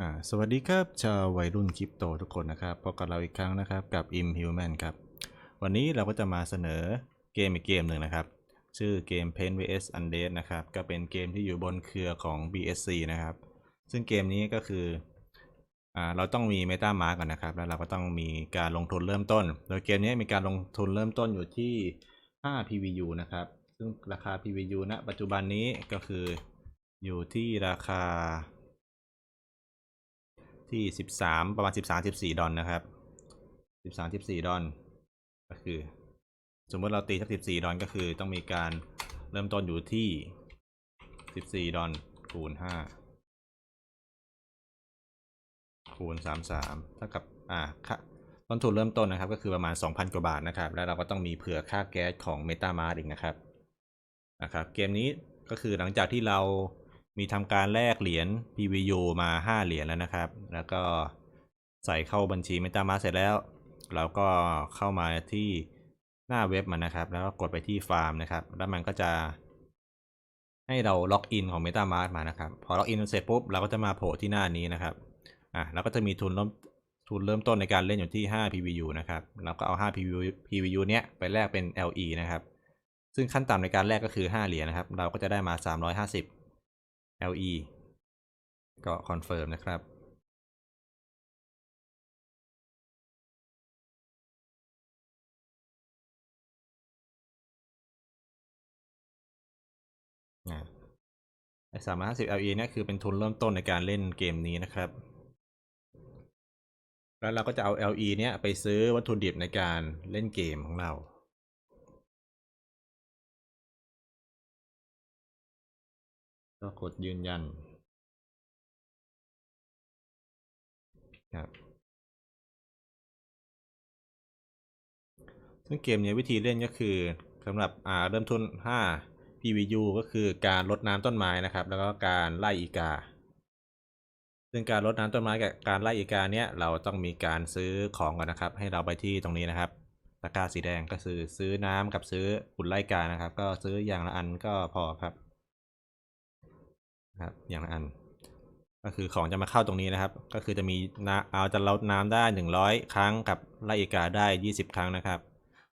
อ่าสวัสดีครับชาววัยรุ่นคริปโตทุกคนนะครับพบกับเราอีกครั้งนะครับกับ Imhuman ครับวันนี้เราก็จะมาเสนอเกมอีกเกมหนึ่งนะครับ ชื่อเกม p a i n vs Undead นะครับก็เป็นเกมที่อยู่บนเครือของ BSC นะครับ ซึ่งเกมนี้ก็คืออ่าเราต้องมี Meta Mark ก่อนนะครับ แล้วเราก็ต้องมีการลงทุนเริ่มต้น โดยเกมนี้มีการลงทุนเริ่มต้นอยู่ที่ 5 PVU นะครับ ซึ่งราคา PVU ณปัจจุบันนี้ก็คืออยู่ที่ราคา ที่13ประมาณ13 14ดอลนะครับ13 14ดอลก็คือ สมมติเราตีสัก14ดอลก็คือต้องมีการเริ่มต้นอยู่ที่14ดอลคูณ5คูณ33เท่ากับอ่าค่าต้นทุนเริ่มต้นนะครับ ก็คือประมาณ2,000กว่าบาทนะครับ แล้วเราก็ต้องมีเผื่อค่าแก๊สของ MetaMask อีกนะครับนะครับ เกมนี้ก็คือหลังจากที่เรา มีทำการแลกเหรียญ PVU มา 5 เหรียญแล้วนะครับ แล้วก็ใส่เข้าบัญชี MetaMask เสร็จแล้ว เราก็เข้ามาที่หน้าเว็บมันนะครับ แล้วก็กดไปที่ฟาร์มนะครับ แล้วมันก็จะ ให้เราล็อกอินของ MetaMask มานะครับ พอล็อกอินเสร็จปุ๊บ เราก็จะมาโผล่ที่หน้านี้นะครับ อะ แล้วก็จะมีทุนเริ่มทุนเริ่มต้นในการเล่นอยู่ที่ 5 PVU นะครับ เราก็เอา 5 PVU PVU เนี้ยไปแลกเป็น LE นะครับ ซึ่งขั้นต่ำในการแลกก็คือ 5 เหรียญนะครับ เราก็จะได้มา 350 LE ก็คอนเฟิร์มนะครับอ่าไอ้350 LE นี่คือเป็นทุนเริ่มต้นในการเล่นเกมนี้นะครับ แล้วเราก็จะเอา LE เนี้ยไปซื้อวัตถุดิบในการเล่นเกมของเรา ก็กดยืนยันครับซึ่งเกมเนี้ยวิธีเล่นก็คือสำหรับอ่าเริ่มทุน5 PVU ก็คือการรดน้ำต้นไม้นะครับ แล้วก็การไล่อีกา ซึ่งการรดน้ำต้นไม้กับการไล่อีกาเนี้ยเราต้องมีการซื้อของก่อนนะครับ ให้เราไปที่ตรงนี้นะครับตะกร้าสีแดงก็คือซื้อน้ำกับซื้อหุ่นไล่กานะครับ ก็ซื้ออย่างละอันก็พอครับ ครับอย่างละอัน ก็คือของจะมาเข้าตรงนี้นะครับ ก็คือจะมีน้ำเอาจะลดน้ำได้ 100 ครั้งกับไล่อีกาได้ 20 ครั้งนะครับ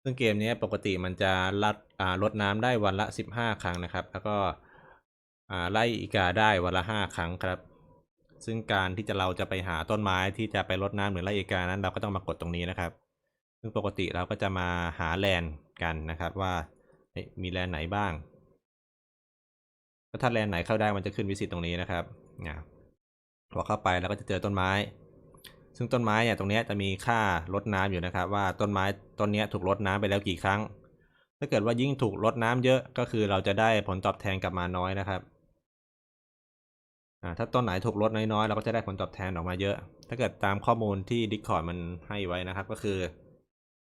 ซึ่งเกมนี้ปกติมันจะลดอ่าลดน้ำได้วันละ 15 ครั้งนะครับ แล้วก็อ่าไล่อีกาได้วันละ 5 ครั้งครับ ซึ่งการที่จะเราจะไปหาต้นไม้ที่จะไปรดน้ำหรือไล่อีกานั้นเราก็ต้องมากดตรงนี้นะครับ ซึ่งปกติเราก็จะมาหาแลนกันนะครับว่ามีแลนไหนบ้าง ถ้าแลนไหนเข้าได้มันจะขึ้นวิสิตตรงนี้นะครับนะพอเข้าไปแล้วก็จะเจอต้นไม้ ซึ่งต้นไม้เนี่ยตรงนี้จะมีค่ารดน้ำอยู่นะครับ ว่าต้นไม้ต้นนี้ถูกรดน้ำไปแล้วกี่ครั้ง ถ้าเกิดว่ายิ่งถูกรดน้ำเยอะก็คือเราจะได้ผลตอบแทนกลับมาน้อยนะครับถ้าต้นไหนถูกรดน้อยๆเราก็จะได้ผลตอบแทนออกมาเยอะ ถ้าเกิดตามข้อมูลที่ Discord มันให้ไว้นะครับก็คือ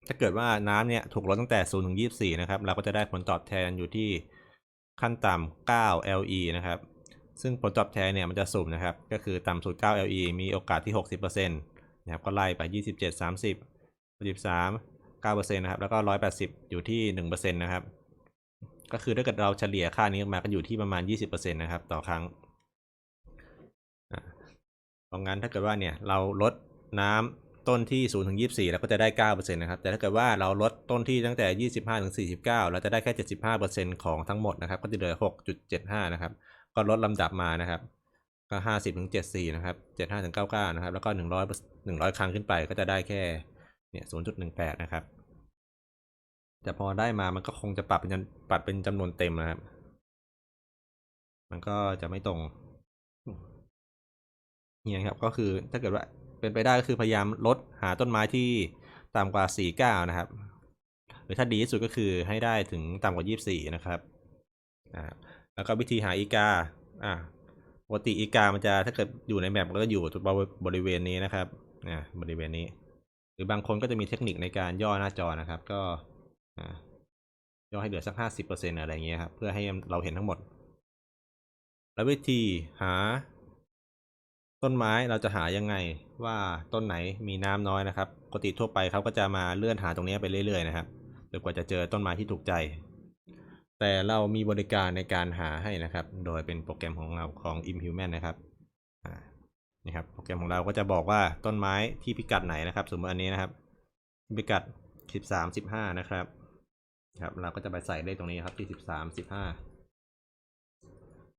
ถ้าเกิดว่าน้ำเนี่ยถูกลดตั้งแต่0ถึง24นะครับเราก็จะได้ผลตอบแทนอยู่ที่ ขั้นต่ำ9 LE นะครับ ซึ่งผลตอบแทนเนี่ยมันจะสุ่มนะครับ ก็คือต่ำสุด 9 LE มีโอกาสที่ 60%นะครับ ก็ไล่ไป 27 30 13 9%นะครับ แล้วก็ 180 อยู่ที่ 1%นะครับ ก็คือถ้าเกิดเราเฉลี่ยค่านี้ออกมาก็อยู่ที่ประมาณ 20%นะครับ ต่อครั้งเพราะงั้นถ้าเกิดว่าเนี่ยเราลดน้ำ ต้นที่0ถึง24แล้วก็จะได้ 9%นะครับ แต่ถ้าเกิดว่าเราลดต้นที่ตั้งแต่ 25ถึง49 เราจะได้แค่ 75%ของทั้งหมดนะครับ ก็จะเหลือ 6.75 นะครับ ก็ลดลำดับมานะครับ ก็ 50ถึง74 นะครับ 75ถึง99 นะครับ แล้วก็ 100 100 ครั้งขึ้นไปก็จะได้แค่ เนี่ย0.18 นะครับ แต่พอได้มา มันก็คงจะปรับเป็นปรับเป็นจำนวนเต็มนะครับ มันก็จะไม่ตรงเนี่ยครับ ก็คือถ้าเกิดว่า เป็นไปได้ก็คือพยายามลดหาต้นไม้ที่ต่ำกว่า 49 นะครับ หรือถ้าดีที่สุดก็คือให้ได้ถึงต่ำกว่า 24 นะครับอ่าแล้วก็วิธีหาอีกาอ่าปกติอีกา มันจะถ้าเกิดอยู่ในแมปมันก็อยู่บริเวณนี้นะครับอ่าบริเวณนี้ หรือบางคนก็จะมีเทคนิคในการย่อหน้าจอนะครับ ก็อ่าย่อให้เหลือสัก 50%อะไรอย่างเงี้ยครับเพื่อให้เราเห็นทั้งหมด แล้ววิธีหา ต้นไม้เราจะหายังไงว่าต้นไหนมีน้ำน้อยนะครับปกติทั่วไปเขาก็จะมาเลื่อนหาตรงนี้ไปเรื่อยๆนะครับจนกว่าจะเจอต้นไม้ที่ถูกใจ แต่เรามีบริการในการหาให้นะครับ โดยเป็นโปรแกรมของเราของ Imhuman นะครับนี่ครับโปรแกรมของเราก็จะบอกว่าต้นไม้ที่พิกัดไหนนะครับ สมมติอันนี้นะครับ พิกัด 13 15 นะครับครับ เราก็จะไปใส่เลขตรงนี้ครับที่ 13 15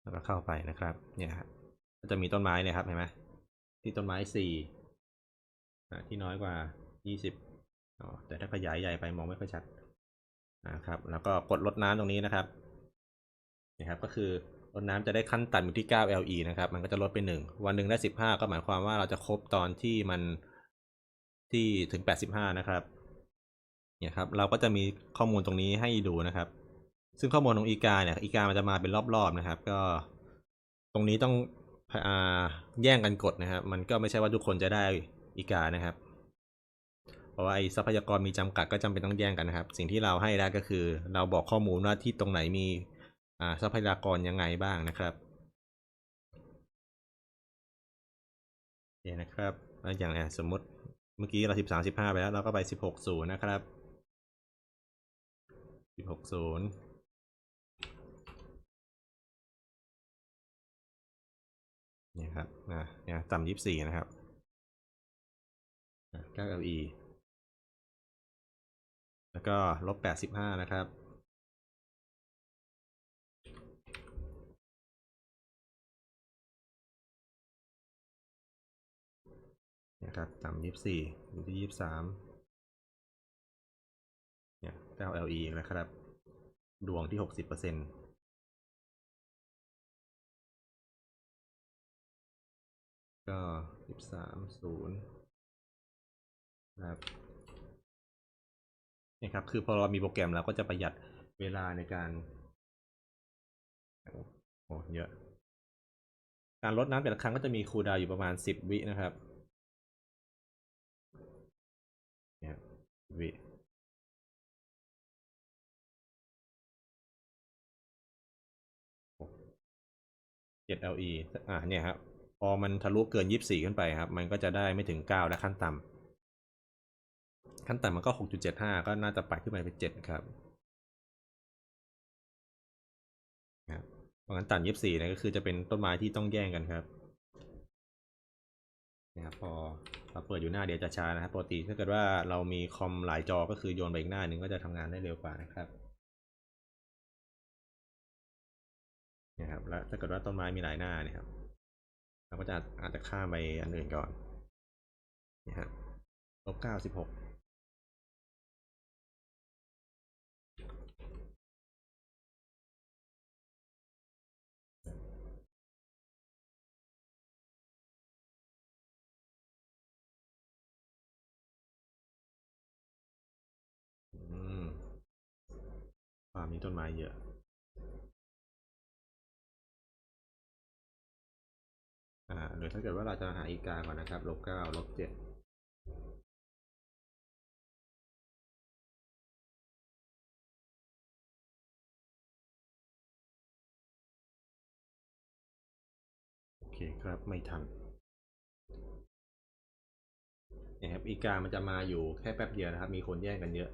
แล้วก็เข้าไปนะครับ เนี่ยครับ ก็จะมีต้นไม้เนี่ยครับเห็นไหมที่ต้นไม้4อ่ที่น้อยกว่า20อ๋อแต่ถ้าขยายใหญ่ไปมองไม่ค่อยชัดนะครับ แล้วก็กดลดน้ำตรงนี้นะครับนะครับ ก็คือรดน้ำจะได้ขั้นต่ำอยู่ที่9 LE นะครับ มันก็จะลดไป 1 วันหนึ่งได้ 15 ก็หมายความว่าเราจะครบตอนที่มันที่ถึง 85 นะครับเนี่ยครับ เราก็จะมีข้อมูลตรงนี้ให้ดูนะครับ ซึ่งข้อมูลของอีกาเนี่ยอีกามันจะมาเป็นรอบๆนะครับ ก็ตรงนี้ต้อง แย่งกันกดนะครับ มันก็ไม่ใช่ว่าทุกคนจะได้อีกานะครับ เพราะว่าไอ้ทรัพยากรมีจำกัดก็จำเป็นต้องแย่งกันนะครับ สิ่งที่เราให้ได้ก็คือ เราบอกข้อมูลว่าที่ตรงไหนมีอ่าทรัพยากรยังไงบ้างนะครับโอเคนะครับแล้วอย่างเนี้ยสมมติเมื่อกี้เราสิบสามสิบห้าไปแล้วเราก็ไปสิบหกศูนย์นะครับสิบหกศูนย์ นี่ครับนะเนี่ยต่ำยี่สี่นะครับเก้า LE แล้วก็ลบแปดสิบห้านะครับนะครับต่ำยี่สิบสี่อยู่ที่ยี่สิบสามเนี่ยเก้า LE อีกแล้วครับ ดวงที่หกสิบเปอร์เซ็นต์ ก็สิบสามศูนย์นะครับนี่ครับ คือพอเรามีโปรแกรมแล้วก็จะประหยัดเวลาในการโอ้เยอะ การลดน้ำแต่ละครั้งก็จะมีคูลดาวอยู่ประมาณสิบวินะครับเนี่ยวิเจ็ด LE อ่าเนี่ยครับ พอมันทะลุเกินยี่สี่ขึ้นไปครับ มันก็จะได้ไม่ถึงเก้าและขั้นต่ำขั้นต่ำมันก็หกจุดเจ็ดห้าก็น่าจะไปขึ้นไปเป็นเจ็ดครับครับเพราะงั้นต่ำยี่สี่เนี่ยก็คือจะเป็นต้นไม้ที่ต้องแย่งกันครับนะครับพอเราเปิดอยู่หน้าเดียวจะช้านะครับปกติถ้าเกิดว่าเรามีคอมหลายจอก็คือโยนไปอีกหน้าหนึ่งก็จะทำงานได้เร็วกว่านะครับนะครับ แล้วถ้าเกิดว่าต้นไม้มีหลายหน้านี่ครับ เราก็จะอาจจะข้ามไปอันอื่นก่อนนะฮะลบเก้าสิบหกอืมความมีต้นไม้เยอะ อ่าหรือถ้าเกิดว่าเราจะหาอีกาก่อนนะครับลบเก้าลบเจ็ดโอเคครับไม่ทันเนี่ยครับอีกามันจะมาอยู่แค่แป๊บเดียวนะครับ มีคนแย่งกันเยอะ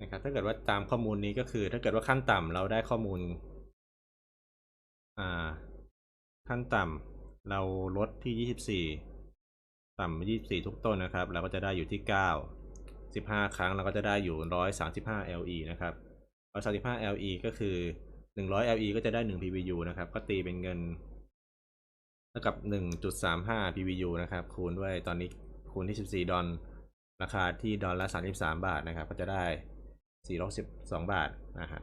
นะครับถ้าเกิดว่าตามข้อมูลนี้ก็คือ ถ้าเกิดว่าขั้นต่ำเราได้ข้อมูล อ่า ขั้นต่ำเราลดที่ 24 ต่ำ24 ทุกต้นนะครับ เราก็จะได้อยู่ที่ 9 15 ครั้งเราก็จะได้อยู่ 135 LE นะครับ 135 LE ก็คือ 100 LE ก็จะได้ 1 PVU นะครับ ก็ตีเป็นเงินเท่ากับ 1.35 PVU นะครับ คูณด้วยตอนนี้คูณที่ 14 ดอลราคาที่ดอลละ33 บาทนะครับ ก็จะได้ 412 บาทนะครับ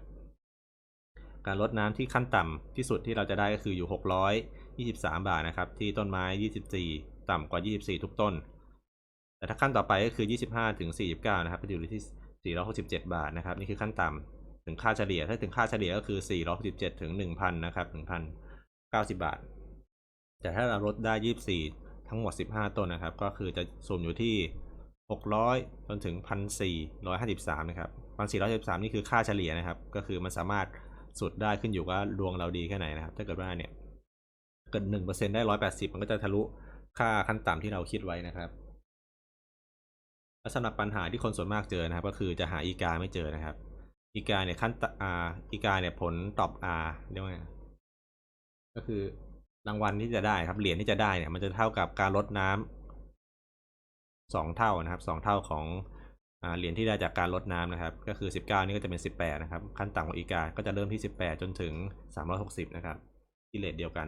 การลดน้ำที่ขั้นต่ำที่สุดที่เราจะได้ก็คืออยู่ 623 บาทนะครับ ที่ต้นไม้ 24 ต่ำกว่า 24 ทุกต้น แต่ถ้าขั้นต่อไปก็คือ 25 ถึง 49 นะครับก็อยู่ที่ 467 บาทนะครับ นี่คือขั้นต่ำถึงค่าเฉลี่ย ถ้าถึงค่าเฉลี่ยก็คือ 467 ถึง 1,000 นะครับ 1,090 บาท แต่ถ้าเราลดได้ 24 ทั้งหมด 15 ต้นนะครับ ก็คือจะสุ่มอยู่ที่ 600 จนถึง 1,453 นะครับ 1,453 นี่คือค่าเฉลี่ยนะครับ ก็คือมันสามารถ สุดได้ขึ้นอยู่ว่าดวงเราดีแค่ไหนนะครับ ถ้าเกิดว่าเนี่ยเกิดหนึ่งเปอร์เซ็นได้ร้อยแปดสิบมันก็จะทะลุค่าขั้นต่ำที่เราคิดไว้นะครับและสำหรับปัญหาที่คนส่วนมากเจอนะครับ ก็คือจะหาอีกาไม่เจอนะครับอีกาเนี่ยขั้นอ่าอีกาเนี่ยผลตอบ R เรียกว่าก็คือรางวัลที่จะได้ครับเหรียญที่จะได้เนี่ย มันจะเท่ากับการลดน้ำสองเท่านะครับสองเท่าของ เหรียญที่ได้จากการลดน้ำนะครับ ก็คือ 19 นี่ก็จะเป็น 18 นะครับ ขั้นต่ำของอีกา ก็จะเริ่มที่ 18 จนถึง 360 นะครับ ที่เลทเดียวกัน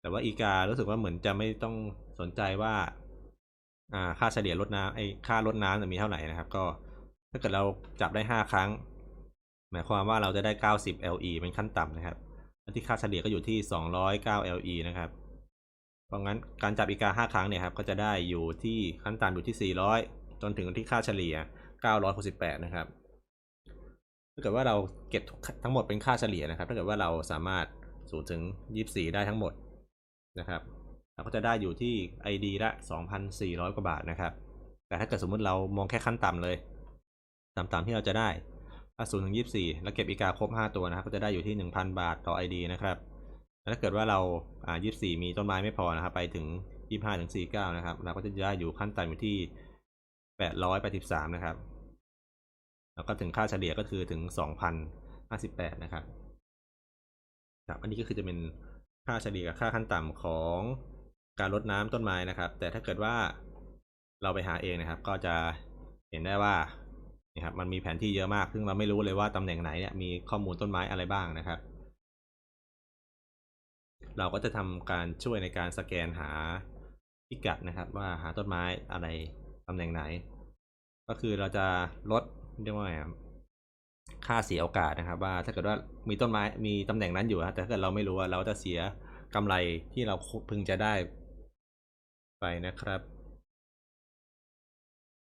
แต่ว่าอีการู้สึกว่าเหมือนจะไม่ต้องสนใจว่าอ่าค่าเฉลี่ยลดน้ำไอ้ค่าลดน้ำจะมีเท่าไหร่นะครับ ก็ถ้าเกิดเราจับได้ 5 ครั้ง หมายความว่าเราจะได้ 90 LE เป็นขั้นต่ำนะครับและที่ค่าเฉลี่ยก็อยู่ที่ 209 LE นะครับ เพราะงั้นการจับอีกา 5 ครั้งเนี่ยครับ ก็จะได้อยู่ที่ขั้นต่ำอยู่ที่ 400 จนถึงที่ค่าเฉลี่ย 968 นะครับ ถ้าเกิดว่าเราเก็บทั้งหมดเป็นค่าเฉลี่ยนะครับ ถ้าเกิดว่าเราสามารถสูถึง 24 ได้ทั้งหมดนะครับ เราก็จะได้อยู่ที่ ID ละ 2,400 กว่าบาทนะครับ แต่ถ้าเกิดสมมุติเรามองแค่ขั้นต่ำเลย ต่ำๆที่เราจะได้ถ้า0ถึง 24 แล้วเก็บอีกาครบ 5 ตัวนะครับ ก็จะได้อยู่ที่ 1,000 บาทต่อ ID นะครับแล้วถ้าเกิดว่าเราอ่า24 มีต้นไม้ไม่พอนะครับ ไปถึง 25ถึง49 นะครับ เราก็จะได้อยู่ขั้นต่ำอยู่ที่ 883นะครับ แล้วก็ถึงค่าเฉลี่ยก็คือถึง2,058นะครับ ครับ อันนี้ก็คือจะเป็นค่าเฉลี่ยกับค่าขั้นต่ำของการลดน้ำต้นไม้นะครับ แต่ถ้าเกิดว่าเราไปหาเองนะครับ ก็จะเห็นได้ว่านี่ครับ มันมีแผนที่เยอะมาก ซึ่งเราไม่รู้เลยว่าตำแหน่งไหนเนี่ยมีข้อมูลต้นไม้อะไรบ้างนะครับ เราก็จะทำการช่วยในการสแกนหาพิกัดนะครับ ว่าหาต้นไม้อะไร ตำแหน่งไหน ก็คือเราจะลดเรียกว่าไงครับค่าเสียโอกาสนะครับ ว่าถ้าเกิดว่ามีต้นไม้มีตำแหน่งนั้นอยู่นะแต่ถ้าเกิดเราไม่รู้ว่าเราจะเสียกำไรที่เราพึงจะได้ไปนะครับ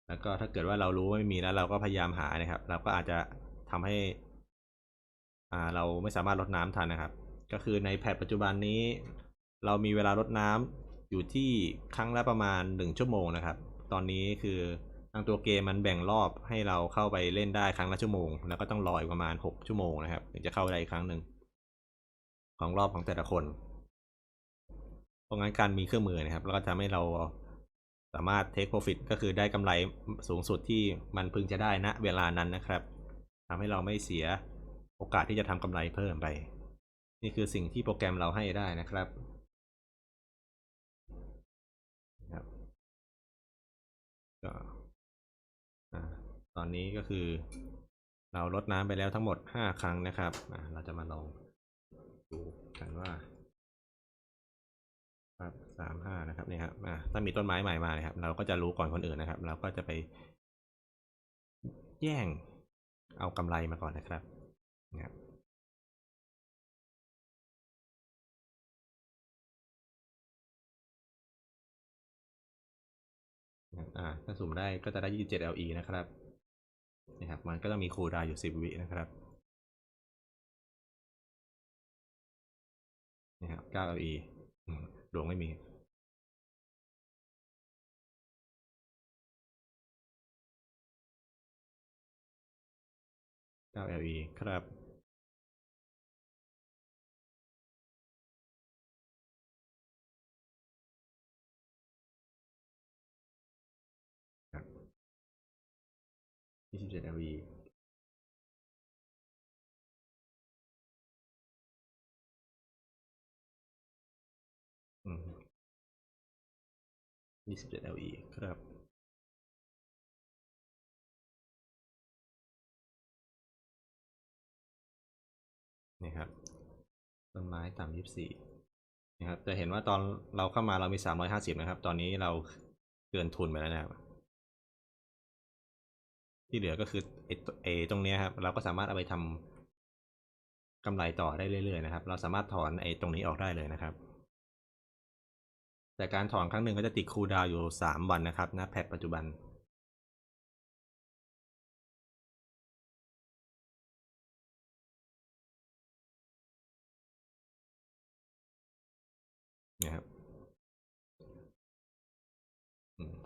แล้วก็ถ้าเกิดว่าเรารู้ว่าไม่มีแล้ว เราก็พยายามหานะครับ เราก็อาจจะทำให้ อ่าเราไม่สามารถลดน้ำทันนะครับ ก็คือในแพทปัจจุบันนี้ เรามีเวลาลดน้ำอยู่ที่ครั้งละประมาณหนึ่งชั่วโมงนะครับ ตอนนี้คือทางตัวเกมมันแบ่งรอบให้เราเข้าไปเล่นได้ครั้งละชั่วโมง แล้วก็ต้องรออีกประมาณหกชั่วโมงนะครับถึงจะเข้าได้อีกครั้งหนึ่งของรอบของแต่ละคน เพราะงั้นการมีเครื่องมือนะครับ แล้วก็ทำให้เราสามารถ take profit ก็คือได้กำไรสูงสุดที่มันพึงจะได้ณเวลานั้นนะครับทำให้เราไม่เสียโอกาสที่จะทำกำไรเพิ่มไป นี่คือสิ่งที่โปรแกรมเราให้ได้นะครับ ก็ตอนนี้ก็คือ เราลดน้ำไปแล้วทั้งหมด 5 ครั้งนะครับ เราจะมาลองดูกันว่า ครับสามห้านะครับนี่ครับถ้ามีต้นไม้ใหม่มานะครับ เราก็จะรู้ก่อนคนอื่นนะครับ เราก็จะไป แย่งเอากำไรมาก่อนนะครับนะครับ อ่าถ้าสุ่มได้ก็จะได้ 27 LE นะครับนะครับ มันก็ต้องมีคูลดาวอยู่ 10 วินะครับนี่ครับ9 LE ดวงไม่มี9 LE ครับ 27 LE อืม27 LE ครับนี่ครับต้นไม้ต่ำยี่สี่นะครับจะเห็นว่าตอนเราเข้ามาเรามีสามร้อยห้าสิบนะครับ ตอนนี้เราเกินทุนไปแล้วนะครับ ที่เหลือก็คือไอ้ตัวไอ้ตรงนี้ครับ เราก็สามารถเอาไปทำกำไรต่อได้เรื่อยๆนะครับ เราสามารถถอนไอตรงนี้ออกได้เลยนะครับ แต่การถอนครั้งหนึ่งก็จะติดคูลดาวอยู่สามวันนะครับณแพทปัจจุบัน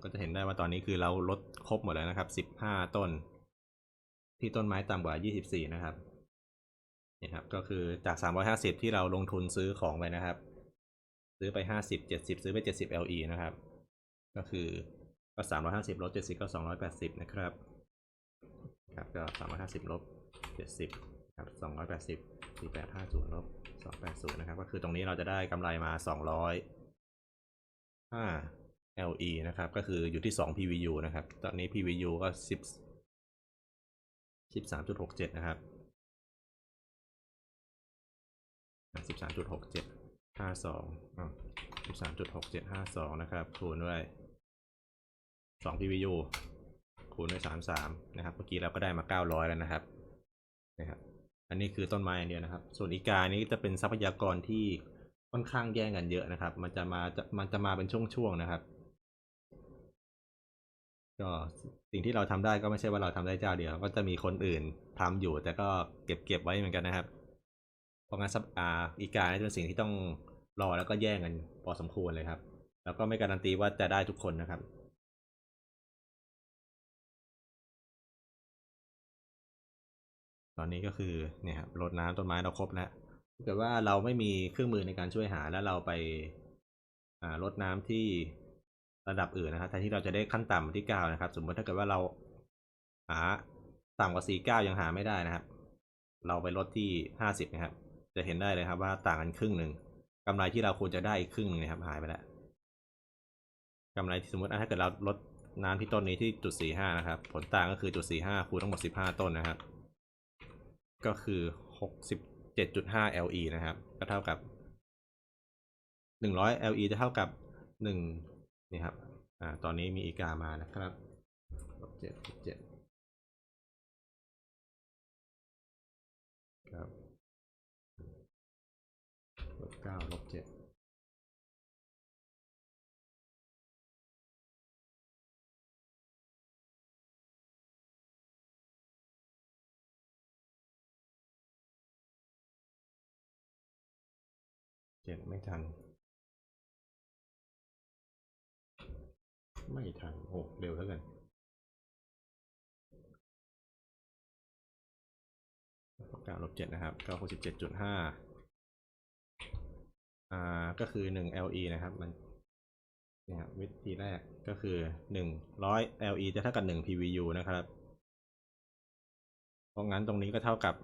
ก็จะเห็นได้ว่าตอนนี้คือเราลดครบหมดแล้วนะครับสิบห้าต้น ที่ต้นไม้ต่ำกว่ายี่สิบสี่นะครับนี่ครับ ก็คือจากสามร้อยห้าสิบที่เราลงทุนซื้อของไปนะครับ ซื้อไปห้าสิบเจ็ดสิบซื้อไปเจ็ดสิบ LE นะครับ ก็คือก็สามร้อยห้าสิบลดเจ็ดสิบก็สองร้อยแปดสิบนะครับครับก็สามร้อยห้าสิบลบเจ็ดสิบครับสองร้อยแปดสิบสี่แปดห้าศูนย์ลบสองแปดศูนย์นะครับ ก็คือตรงนี้เราจะได้กำไรมาสองร้อยห้า LE นะครับ ก็คืออยู่ที่สอง PVU นะครับ ตอนนี้ PVU ก็สิบสิบสามจุดหกเจ็ดนะครับสิบสามจุดหกเจ็ดห้าสองสิบสามจุดหกเจ็ดห้าสองนะครับ คูณด้วยสอง PVU คูณด้วยสามสามนะครับ เมื่อกี้เราก็ได้มาเก้าร้อยแล้วนะครับ นะครับอันนี้คือต้นไม้อย่างเดียวนะครับ ส่วนอีกานี้จะเป็นทรัพยากรที่ค่อนข้างแย่งกันเยอะนะครับ มันจะมาจะมันจะมาเป็นช่วงๆนะครับ ก็สิ่งที่เราทำได้ก็ไม่ใช่ว่าเราทำได้เจ้าเดียว ก็จะมีคนอื่นทำอยู่ แต่ก็เก็บเก็บไว้เหมือนกันนะครับ เพราะงั้นซับอาอีกานี่เป็นสิ่งที่ต้องรอแล้วก็แย่งกันพอสมควรเลยครับ แล้วก็ไม่การันตีว่าจะได้ทุกคนนะครับตอนนี้ก็คือเนี่ยครับรดน้ำต้นไม้เราครบแล้วถ้าเกิดว่าเราไม่มีเครื่องมือในการช่วยหาแล้วเราไปอ่ารดน้ำที่ ระดับอื่นนะครับแทนที่เราจะได้ขั้นต่ำที่เก้านะครับ สมมติถ้าเกิดว่าเราหาต่ำกว่าสี่เก้ายังหาไม่ได้นะครับ เราไปลดที่ห้าสิบนะครับ จะเห็นได้เลยครับว่าต่างกันครึ่งหนึ่งกำไรที่เราควรจะได้อีกครึ่งหนึ่งนะครับหายไปแล้วกำไรที่สมมติถ้าเกิดเราลดน้ำที่ต้นนี้ที่จุดสี่ห้านะครับ ผลต่างก็คือจุดสี่ห้าคูณทั้งหมดสิบห้าต้นนะครับ ก็คือ67.5 LE นะครับ ก็เท่ากับ100 LE จะเท่ากับ1นี่ง นี่ครับอ่าตอนนี้มีอีกามานะครับลบเจ็ดลบเจ็ดครับลบเก้าลบเจ็ดเจ็ดไม่ทัน ไม่ทัน โอ้เร็วแล้วกันเก้าลบเจ็ดนะครับเก็หกสิบเจ็ดจุดห้าอ่าก็คือหนึ่ง LE นะครับ มันเนี่ยครับวิธีแรกก็คือหนึ่งร้อย LE จะเท่ากับหนึ่ง PVU นะครับ เพราะงั้นตรงนี้ก็เท่ากับ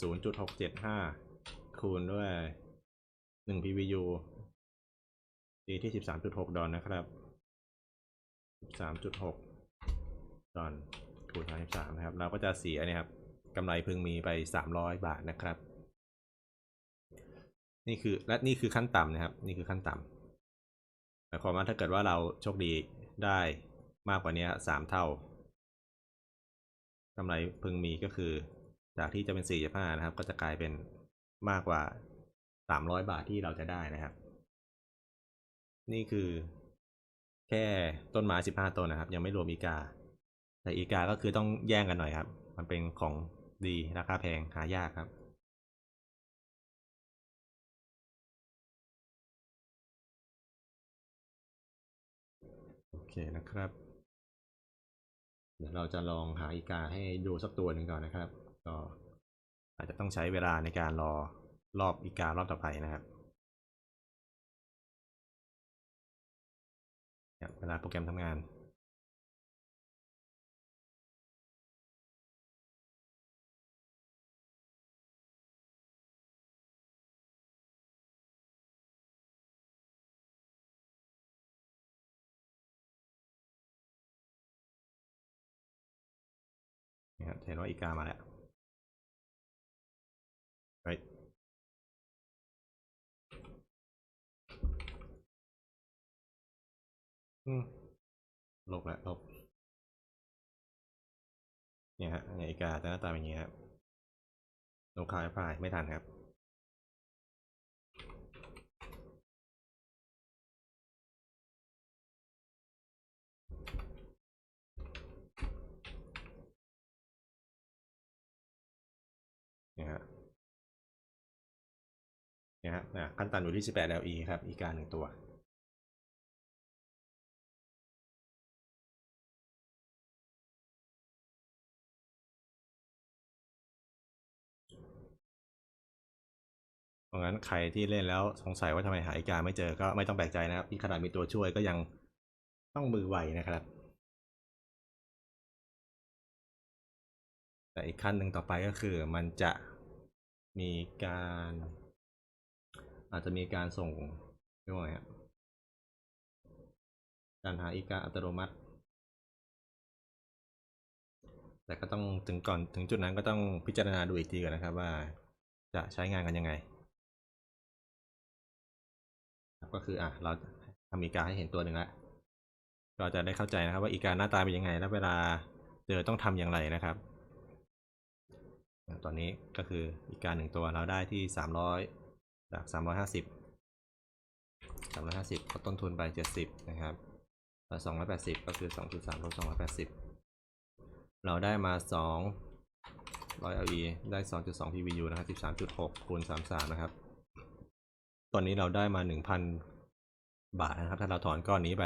ศูนย์จุดหกเจ็ดห้าคูณด้วยหนึ่ง PVU ดีที่สิบสามจุดหกดอลนะครับ สามจุดหกตอนคูณสามสิบสามนะครับ เราก็จะเสียเนี่ยครับกำไรพึงมีไปสามร้อยบาทนะครับ นี่คือและนี่คือขั้นต่ำนะครับ นี่คือขั้นต่ำหมายความว่าถ้าเกิดว่าเราโชคดีได้มากกว่านี้สามเท่ากำไรพึงมีก็คือ จากที่จะเป็นสี่ห้านะครับ ก็จะกลายเป็นมากกว่าสามร้อยบาทที่เราจะได้นะครับ นี่คือ แค่ต้นไม้สิบห้าต้นนะครับ ยังไม่รวมอีกา แต่อีกาก็คือต้องแย่งกันหน่อยครับ มันเป็นของดีราคาแพงหายากครับโอเคนะครับ เดี๋ยวเราจะลองหาอีกาให้ดูสักตัวหนึ่งก่อนนะครับ ก็อาจจะต้องใช้เวลาในการรอรอบอีการอบต่อไปนะครับ เวลาโปรแกรมทำงานเห็นว่าอีกามาแล้ว อืมลบแล้วลบเนี่ยฮะเนี่ยอีกาจะหน้าตาเป็นอย่างนี้ครับลงคายพายไม่ทันครับ เนี่ยฮะเนี่ยฮะอะขั้นต่ำอยู่ที่ 18 LE ครับ อีกาหนึ่งตัว เพราะงั้นใครที่เล่นแล้วสงสัยว่าทำไมหาอีกาไม่เจอก็ไม่ต้องแปลกใจนะครับที่ขนาดมีตัวช่วยก็ยังต้องมือไวนะครับ แต่อีกขั้นหนึ่งต่อไปก็คือมันจะมีการ อาจจะมีการส่งเรียกว่าไงครับการหาอีกาอัตโนมัติ แต่ก็ต้องถึงก่อนถึงจุดนั้นก็ต้องพิจารณาดูอีกทีก่อนนะครับว่าจะใช้งานกันยังไง ก็คืออะเราทำอีกาให้เห็นตัวหนึ่งแล้วก็จะได้เข้าใจนะครับ ว่าอีกาหน้าตาเป็นยังไง แล้วเวลาเจอต้องทำอย่างไรนะครับ ตอนนี้ก็คืออีกาหนึ่งตัวเราได้ที่สามร้อยจากสามร้อยห้าสิบสามร้อยห้าสิบก็ต้นทุนไปเจ็ดสิบนะครับสองร้อยแปดสิบก็คือสองจุดสามลบสองร้อยแปดสิบเราได้มา2 100 LE ได้2.2 PVU นะครับ13.6คูณ33นะครับ ตอนนี้เราได้มา 1,000 บาทนะครับ ถ้าเราถอนก้อนนี้ไป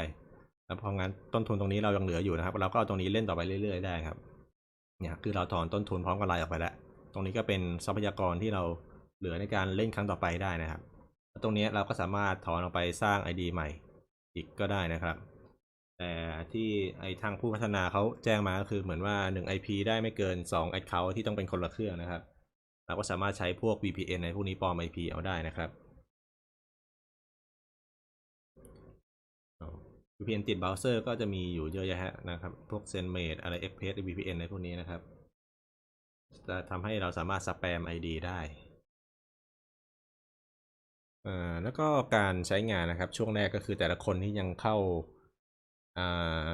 แล้วเพราะงั้นต้นทุนตรงนี้เรายังเหลืออยู่นะครับ เราก็เอาตรงนี้เล่นต่อไปเรื่อยๆได้ครับ เนี่ยคือเราถอนต้นทุนพร้อมกับรายออกไปแล้ว ตรงนี้ก็เป็นทรัพยากรที่เราเหลือในการเล่นครั้งต่อไปได้นะครับ ตรงนี้เราก็สามารถถอนออกไปสร้าง ID ใหม่อีกก็ได้นะครับ แต่ที่ไอทางผู้พัฒนาเขาแจ้งมาก็คือเหมือนว่า 1 IP ได้ไม่เกิน 2 Account ที่ต้องเป็นคนละเครื่องนะครับ เราก็สามารถใช้พวก VPN ในพวกนี้ปลอม IP เอาได้นะครับ VPN ติดเบราว์เซอร์ก็จะมีอยู่เยอะแยะนะครับ พวก ZenMate อะไร Express VPN ในพวกนี้นะครับ จะทำให้เราสามารถสแปม ID ได้อ่อแล้วก็การใช้งานนะครับ ช่วงแรกก็คือแต่ละคนที่ยังเข้าอ่า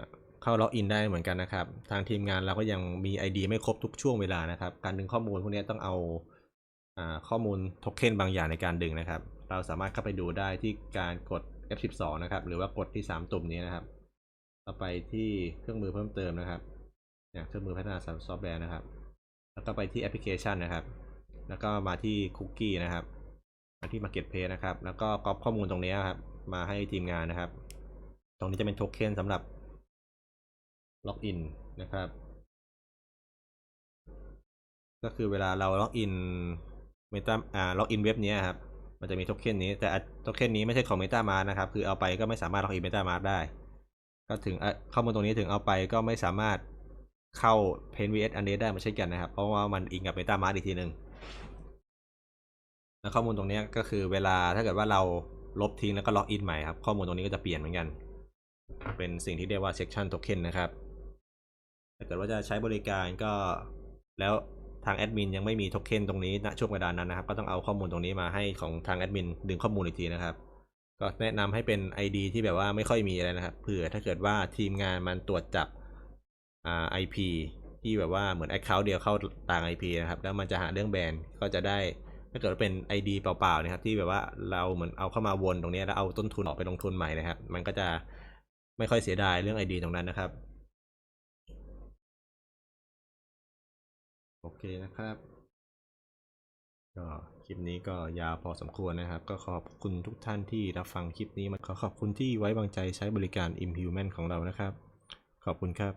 เข้าล็อกอินได้เหมือนกันนะครับ ทางทีมงานเราก็ยังมี ID ไม่ครบทุกช่วงเวลานะครับ การดึงข้อมูลพวกนี้ต้องเอาอ่าข้อมูลโทเค็นบางอย่างในการดึงนะครับ เราสามารถเข้าไปดูได้ที่การกด F12 นะครับ หรือว่ากดที่ 3 ตุ่มนี้นะครับเราไปที่เครื่องมือเพิ่มเติมนะครับเนี่ยเครื่องมือพัฒนาซอฟต์แวร์นะครับ แล้วก็ไปที่แอปพลิเคชันนะครับ แล้วก็มาที่คุกกี้นะครับ มาที่ Marketplace นะครับ แล้วก็ก๊อปข้อมูลตรงนี้ครับ มาให้ทีมงานนะครับ ตรงนี้จะเป็นโทเค็นสำหรับล็อกอินนะครับ ก็คือเวลาเราล็อกอินเมตาอ่าล็อกอินเว็บนี้ครับ มันจะมีโทเค็นนี้แต่โทเค็นนี้ไม่ใช่ของ MetaMask นะครับ คือเอาไปก็ไม่สามารถล็อกอิน MetaMask ได้ ก็ถึงข้อมูลตรงนี้ถึงเอาไปก็ไม่สามารถเข้า PaintVS อันนี้ได้มาเช่นกันนะครับ เพราะว่ามันอิงกับ MetaMask อีกทีหนึ่งแล้วข้อมูลตรงนี้ก็คือเวลาถ้าเกิดว่าเราลบทิ้งแล้วก็ล็อกอินใหม่ครับ ข้อมูลตรงนี้ก็จะเปลี่ยนเหมือนกัน เป็นสิ่งที่เรียกว่า section token นะครับถ้าเกิดว่าจะใช้บริการก็แล้ว ทางแอดมินยังไม่มีโทเค็นตรงนี้ณช่วงเวลานั้นนะครับ ก็ต้องเอาข้อมูลตรงนี้มาให้ของทางแอดมินดึงข้อมูลอีกทีนะครับ ก็แนะนำให้เป็น ID ที่แบบว่าไม่ค่อยมีอะไรนะครับ เผื่อถ้าเกิดว่าทีมงานมันตรวจจับอ่า IP ที่แบบว่าเหมือน Account เดียวเข้าต่าง IP นะครับ แล้วมันจะหาเรื่องแบนก็จะได้ถ้าเกิดว่าเป็น ID เปล่าๆนะครับ ที่แบบว่าเราเหมือนเอาเข้ามาวนตรงนี้แล้วเอาต้นทุนออกไปลงทุนใหม่นะครับ มันก็จะไม่ค่อยเสียดายเรื่อง ID ตรงนั้นนะครับ โอเคนะครับ ก็คลิปนี้ก็ยาวพอสมควรนะครับ ก็ขอบคุณทุกท่านที่รับฟังคลิปนี้มาขอขอบคุณที่ไว้วางใจใช้บริการ Imhuman ของเรานะครับ ขอบคุณครับ